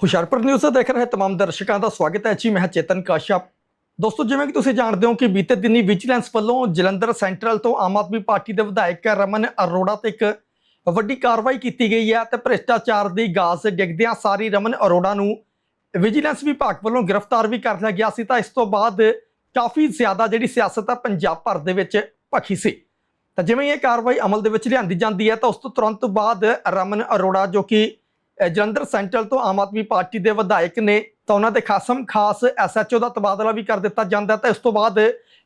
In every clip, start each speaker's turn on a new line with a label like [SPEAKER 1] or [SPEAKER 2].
[SPEAKER 1] Hoshiarpur news ਦੇਖ ਰਹੇ तमाम ਦਰਸ਼ਕਾਂ ਦਾ ਸਵਾਗਤ ਹੈ ਜੀ ਮੈਂ ਹਾਂ ਚੇਤਨ ਕਾਸ਼ਪ ਦੋਸਤੋ ਜਿਵੇਂ ਕਿ ਤੁਸੀਂ ਜਾਣਦੇ ਹੋ ਕਿ ਬੀਤੇ ਦਿਨੀ ਵਿਜੀਲੈਂਸ ਵੱਲੋਂ ਜਲੰਧਰ ਸੈਂਟਰਲ ਤੋਂ ਆਮ ਆਦਮੀ ਪਾਰਟੀ ਦੇ ਵਿਧਾਇਕ ਰਮਨ ਅਰੋੜਾ ਤੇ ਇੱਕ ਵੱਡੀ ਕਾਰਵਾਈ ਕੀਤੀ ਗਈ ਹੈ ਤੇ ਭ੍ਰਿਸ਼ਟਾਚਾਰ ਦੀ ਗਾਜ਼ ਡਿੱਗਦਿਆਂ ਸਾਰੀ ਰਮਨ ਅਰੋੜਾ ਨੂੰ ਵਿਜੀਲੈਂਸ ਵਿਭਾਗ ਵੱਲੋਂ ਗ੍ਰਿਫਤਾਰ ਵੀ ਕਰ ਲਿਆ ਗਿਆ ਸੀ ਤਾਂ ਇਸ ਤੋਂ ਬਾਅਦ ਕਾਫੀ ਜ਼ਿਆਦਾ ਜਿਹੜੀ ਸਿਆਸਤ ਆ ਪੰਜਾਬ ਭਰ ਦੇ ਵਿੱਚ ਭਖੀ ਸੀ ਤਾਂ ਜਿਵੇਂ ਹੀ ਇਹ ਕਾਰਵਾਈ ਅਮਲ ਦੇ ਵਿੱਚ ਲਿਆਂਦੀ ਜਾਂਦੀ ਹੈ ਤਾਂ ਉਸ ਤੋਂ ਤੁਰੰਤ ਬਾਅਦ ਰਮਨ ਅਰੋੜਾ ਜੋ ਕਿ ਅਹ ਜਲੰਧਰ ਸੈਂਟਰਲ ਤੋਂ ਆਮ ਆਦਮੀ ਪਾਰਟੀ ਦੇ ਵਿਧਾਇਕ ਨੇ ਤਾਂ ਉਹਨਾਂ ਦੇ ਖਾਸਮ ਖਾਸ ਐਸਐਚਓ ਦਾ ਤਬਾਦਲਾ ਵੀ ਕਰ ਦਿੱਤਾ ਜਾਂਦਾ ਤਾਂ ਇਸ ਤੋਂ ਬਾਅਦ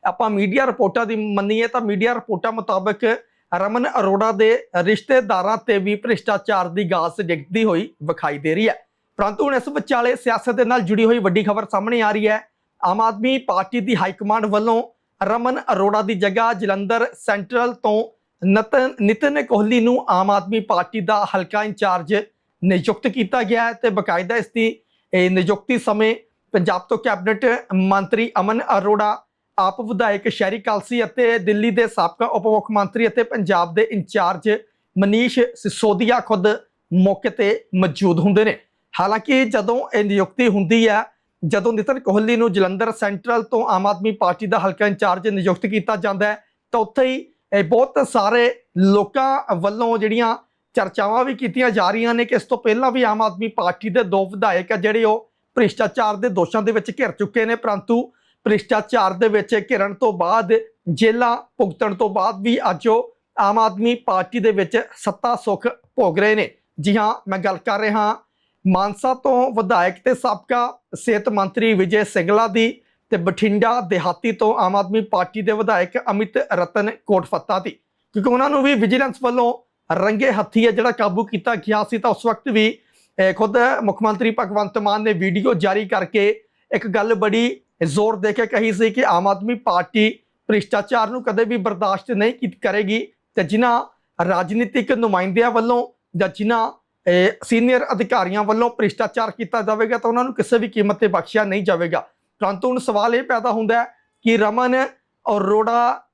[SPEAKER 1] ਆਪਾਂ ਮੀਡੀਆ ਰਿਪੋਰਟਾਂ ਦੀ ਮੰਨੀਏ ਤਾਂ ਮੀਡੀਆ ਰਿਪੋਰਟਾਂ ਮੁਤਾਬਕ ਰਮਨ ਅਰੋੜਾ ਦੇ ਰਿਸ਼ਤੇਦਾਰਾਂ ਤੇ ਵੀ ਭ੍ਰਿਸ਼ਟਾਚਾਰ ਦੀ ਗਾਸ ਡਿੱਗਦੀ ਹੋਈ ਵਿਖਾਈ ਦੇ ਰਹੀ ਹੈ। ਪਰੰਤੂ ਹੁਣ ਇਸ ਵਿਚਾਲੇ ਸਿਆਸਤ ਦੇ ਨਾਲ ਜੁੜੀ ਹੋਈ ਵੱਡੀ ਖਬਰ ਸਾਹਮਣੇ ਆ ਰਹੀ ਹੈ। ਆਮ ਆਦਮੀ ਪਾਰਟੀ ਦੀ ਹਾਈ ਕਮਾਂਡ ਵੱਲੋਂ ਰਮਨ ਅਰੋੜਾ ਦੀ ਜਗ੍ਹਾ ਜਲੰਧਰ ਸੈਂਟਰਲ ਤੋਂ ਨਤਨ ਨਿਤਨ ਕੋਹਲੀ ਨੂੰ ਆਮ ਆਦਮੀ ਪਾਰਟੀ ਦਾ ਹਲਕਾ ਇੰਚਾਰਜ ਨਿਯੁਕਤ ਕੀਤਾ ਗਿਆ ਹੈ ਤੇ ਬਕਾਇਦਾ ਇਸ ਦੀ, ਇਹ ਨਿਯੁਕਤੀ ਸਮੇਂ ਪੰਜਾਬ ਤੋਂ ਕੈਬਨਿਟ ਮੰਤਰੀ ਅਮਨ ਅਰੋੜਾ, ਆਪ ਵਿਧਾਇਕ ਸ਼ਹਿਰੀ ਕਾਲਸੀ ਅਤੇ ਦਿੱਲੀ ਦੇ ਸਾਬਕਾ ਉਪ ਮੁੱਖ ਮੰਤਰੀ ਅਤੇ ਪੰਜਾਬ ਦੇ ਇੰਚਾਰਜ ਮਨੀਸ਼ ਸਿਸੋਦੀਆ ਖੁਦ ਮੌਕੇ ਤੇ ਮੌਜੂਦ ਹੁੰਦੇ ਨੇ। ਹਾਲਾਂਕਿ ਜਦੋਂ ਇਹ ਨਿਯੁਕਤੀ ਹੁੰਦੀ ਹੈ, ਜਦੋਂ ਨਿਤਨ ਕੋਹਲੀ ਨੂੰ ਜਲੰਧਰ ਸੈਂਟਰਲ ਤੋਂ ਆਮ ਆਦਮੀ ਪਾਰਟੀ ਦਾ ਹਲਕਾ ਇੰਚਾਰਜ ਨਿਯੁਕਤ ਕੀਤਾ ਜਾਂਦਾ ਹੈ, ਤਾਂ ਉੱਥੇ ਹੀ ਇਹ ਬਹੁਤ ਸਾਰੇ ਲੋਕਾਂ ਵੱਲੋਂ ਜਿਹੜੀਆਂ ਚਰਚਾਵਾਂ ਵੀ ਕੀਤੀਆਂ ਜਾ ਰਹੀਆਂ ਨੇ ਕਿ ਇਸ ਤੋਂ ਪਹਿਲਾਂ ਵੀ ਆਮ ਆਦਮੀ ਪਾਰਟੀ ਦੇ ਦੋ ਵਿਧਾਇਕ ਆ ਜਿਹੜੇ ਉਹ ਭ੍ਰਿਸ਼ਟਾਚਾਰ ਦੇ ਦੋਸ਼ਾਂ ਦੇ ਵਿੱਚ ਘਿਰ ਚੁੱਕੇ ਨੇ, ਪਰੰਤੂ ਭ੍ਰਿਸ਼ਟਾਚਾਰ ਦੇ ਵਿੱਚ ਘਿਰਨ ਤੋਂ ਬਾਅਦ ਜੇਲਾਂ ਭੁਗਤਣ ਤੋਂ ਬਾਅਦ ਵੀ ਅੱਜ ਉਹ ਆਮ ਆਦਮੀ ਪਾਰਟੀ ਦੇ ਵਿੱਚ ਸੱਤਾ ਸੁੱਖ ਭੋਗ ਰਹੇ ਨੇ। ਜੀ ਹਾਂ, ਮੈਂ ਗੱਲ ਕਰ ਰਿਹਾ ਮਾਨਸਾ ਤੋਂ ਵਿਧਾਇਕ ਤੇ ਸਾਬਕਾ ਸਿਹਤ ਮੰਤਰੀ ਵਿਜੇ ਸਿੰਗਲਾ ਦੀ ਤੇ ਬਠਿੰਡਾ ਦਿਹਾਤੀ ਤੋਂ ਆਮ ਆਦਮੀ ਪਾਰਟੀ ਦੇ ਵਿਧਾਇਕ ਅਮਿਤ ਰਤਨ ਕੋਟਫੱਤਾ ਦੀ। ਕਿਉਂਕਿ ਉਹਨਾਂ ਨੂੰ ਵੀ ਵਿਜੀਲੈਂਸ ਵੱਲੋਂ ਰੰਗੇ ਹੱਥੀ ਹੈ ਜਿਹੜਾ ਕਾਬੂ ਕੀਤਾ ਗਿਆ ਸੀ। ਤਾਂ ਉਸ ਵਕਤ ਵੀ ਖੁਦ ਮੁੱਖ ਮੰਤਰੀ ਭਗਵੰਤ ਮਾਨ ਨੇ ਵੀਡੀਓ ਜਾਰੀ ਕਰਕੇ ਇੱਕ ਗੱਲ ਬੜੀ ਜ਼ੋਰ ਦੇ ਕੇ ਕਹੀ ਸੀ ਕਿ ਆਮ ਆਦਮੀ ਪਾਰਟੀ ਭ੍ਰਿਸ਼ਟਾਚਾਰ ਨੂੰ ਕਦੇ ਵੀ ਬਰਦਾਸ਼ਤ ਨਹੀਂ ਕੀ- ਕਰੇਗੀ ਤੇ ਜਿਨ੍ਹਾਂ ਰਾਜਨੀਤਿਕ ਨੁਮਾਇੰਦਿਆਂ ਵੱਲੋਂ ਜਾਂ ਜਿਨ੍ਹਾਂ ਸੀਨੀਅਰ ਅਧਿਕਾਰੀਆਂ ਵੱਲੋਂ ਭ੍ਰਿਸ਼ਟਾਚਾਰ ਕੀਤਾ ਜਾਵੇਗਾ ਤਾਂ ਉਹਨਾਂ ਨੂੰ ਕਿਸੇ ਵੀ ਕੀਮਤ ਤੇ ਬਖਸ਼ਿਆ ਨਹੀਂ ਜਾਵੇਗਾ। ਪਰੰਤੂ ਹੁਣ ਸਵਾਲ ਇਹ ਪੈਦਾ ਹੁੰਦਾ ਹੈ ਕਿ ਰਮਨ ਅਰੋੜਾ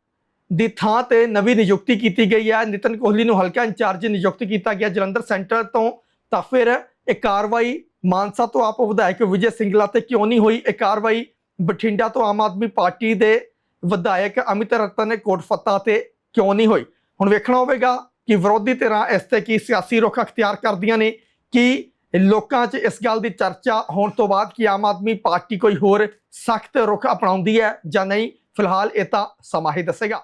[SPEAKER 1] ਦੀ ਥਾਂ ਤੇ ਨਵੀਂ ਨਿਯੁਕਤੀ ਕੀਤੀ ਗਈ ਹੈ। ਨਿਤਨ ਕੋਹਲੀ ਨੂੰ ਹਲਕਾ ਇੰਚਾਰਜ ਨਿਯੁਕਤ ਕੀਤਾ ਗਿਆ। ਜਲੰਧਰ ਸੈਂਟਰ ਤੋਂ ਤਾਂ ਫਿਰ ਇਹ ਕਾਰਵਾਈ ਮਾਨਸਾ ਤੋਂ ਆਪ ਵਿਧਾਇਕ ਵਿਜੇ ਸਿੰਗਲਾ ਤੇ ਕਿਉਂ ਨਹੀਂ ਹੋਈ? ਇਹ ਕਾਰਵਾਈ ਬਠਿੰਡਾ ਤੋਂ ਆਮ ਆਦਮੀ ਪਾਰਟੀ ਦੇ ਵਿਧਾਇਕ ਅਮਿਤ ਰਤਨ ਨੇ ਕੋਟ ਫੱਤਾ ਤੇ ਕਿਉਂ ਨਹੀਂ ਹੋਈ? ਹੁਣ ਵੇਖਣਾ ਹੋਵੇਗਾ ਕਿ ਵਿਰੋਧੀ ਧਿਰਾਂ ਇਸ ਤੇ ਕੀ ਸਿਆਸੀ ਰੁਖ ਅਖਤਿਆਰ ਕਰਦੀਆਂ ਨੇ, ਕਿ ਲੋਕਾਂ 'ਚ ਇਸ ਗੱਲ ਦੀ ਚਰਚਾ ਹੋਣ ਤੋਂ ਬਾਅਦ ਕਿ ਆਮ ਆਦਮੀ ਪਾਰਟੀ ਕੋਈ ਹੋਰ ਸਖਤ ਰੁਖ ਅਪਣਾਉਂਦੀ ਹੈ ਜਾਂ ਨਹੀਂ, ਫਿਲਹਾਲ ਇਹ ਤਾਂ ਸਮਾਂ ਹੀ ਦੱਸੇਗਾ।